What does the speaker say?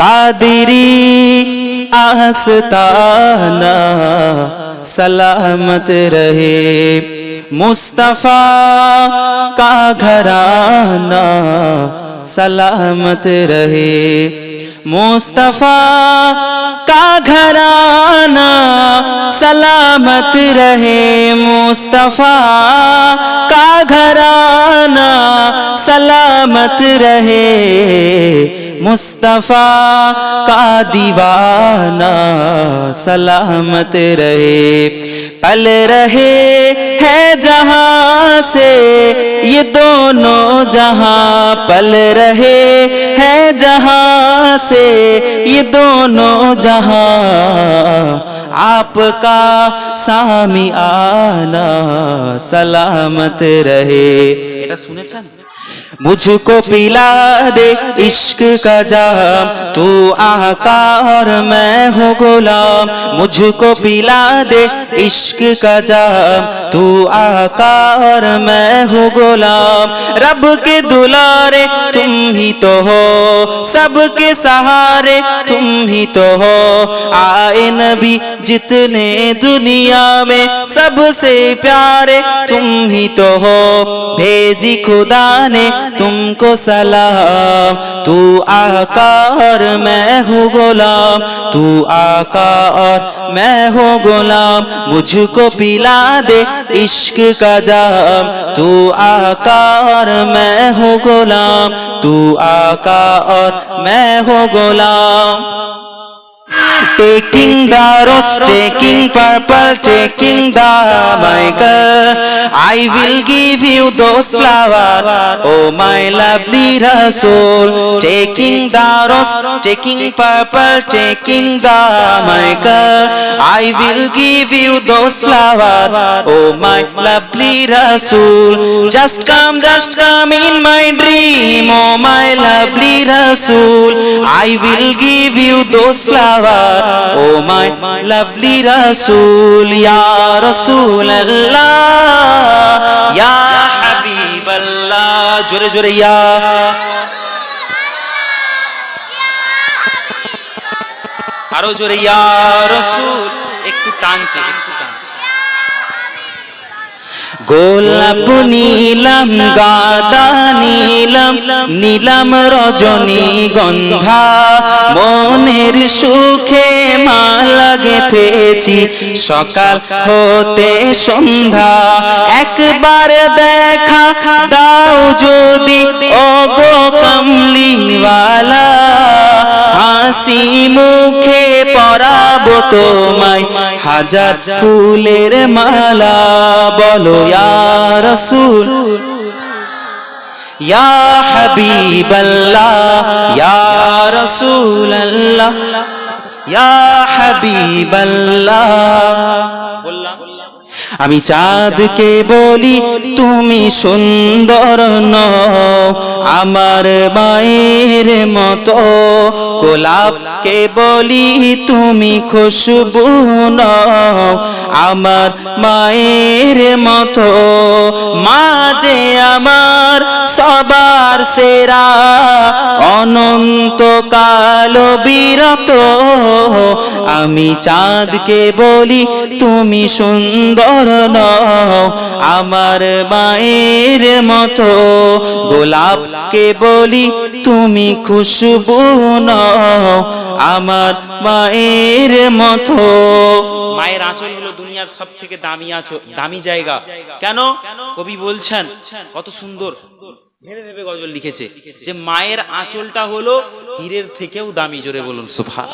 कादिरी, आस्ताना, सलामत रहे। मुस्तफ़ा का घराना, सलामत रहे। मुस्तफ़ा का घराना, सलामत रहे। मुस्तफ़ा का सलामत रहे मुस्तफ़ा का दीवाना, सलामत रहे। पल रहे है जहाँ से ये दोनों जहाँ। पल रहे है जहाँ से ये दोनों जहाँ। आपका सामी आना सलामत रहे এটা শুনেছেন मुझको पिला दे इश्क का जाम तू आका और मैं हूँ गुलाम मुझको पिला दे इश्क का जाम तू आका और मैं हूँ गुलाम रब के दुलारे तुम ही तो हो सबके सहारे तुम ही तो हो। आए नबी, जितने दुनिया में सबसे प्यारे तुम ही तो हो। भेजी खुदा ने तुमको सलाम। तू आका और मैं हूँ गुलाम। तू आका और मैं हूँ गुलाम। मुझको पिला दे इश्क का जाम। तू आका और मैं हूँ गुलाम। तू आका मैं हूँ गुलाम Taking the rose, taking purple, taking the Michael. I will give you those flowers, oh my lovely Rasul. Taking the rose, taking purple, taking the Michael. I will give you those flowers, oh my lovely Rasul. Just come, just come in my dream, oh my lovely Rasul. I will give you those flowers, oh my lovely Rasul, Ya Rasul Allah, Ya হাবিবাল্লাহ জোরে জোরে ইয়া। আরও জোরে ইয়া রসুল। একটু টানছে একটু টানছে। গোলাপ নীলাম, গাদা নীলাম নীলাম রজনী গন্ধা। মনের সুখে মালা গেথেছি, সকাল হতে সন্ধ্যা। একবার দেখা দাও যদি ও গো কমলিওয়ালা। হাসি মুখে পরাবো তোমায় হাজার ফুলের মালা, বলো রসুল। ইয়া হাবিব আল্লাহ ইয়া রসুল আল্লাহ ইয়া হাবিব আল্লাহ বললাম আমি চাঁদকে বলি, তুমি সুন্দর নও, আমার মায়ের মতো গোলাপকে বলি তুমি খুশবু আমার মায়ের মতো। মাঝে আমার সবার সেরা অনন্ত কালো বিরত। আমি চাঁদকে বলি তুমি সুন্দর নও। আমার মায়ের মতো গোলাপকে বলি তুমি খুশবু নও। আমার মায়ের মতো মায়ের আঁচল হলো দুনিয়ার সব থেকে দামি আঁচল দামি জায়গা। কেন? কবি বলছেন কত সুন্দর। ভেবে ভেবে গজল লিখেছে যে মায়ের আঁচলটা হলো হীরের থেকেও দামি জোরে বলুন সুফা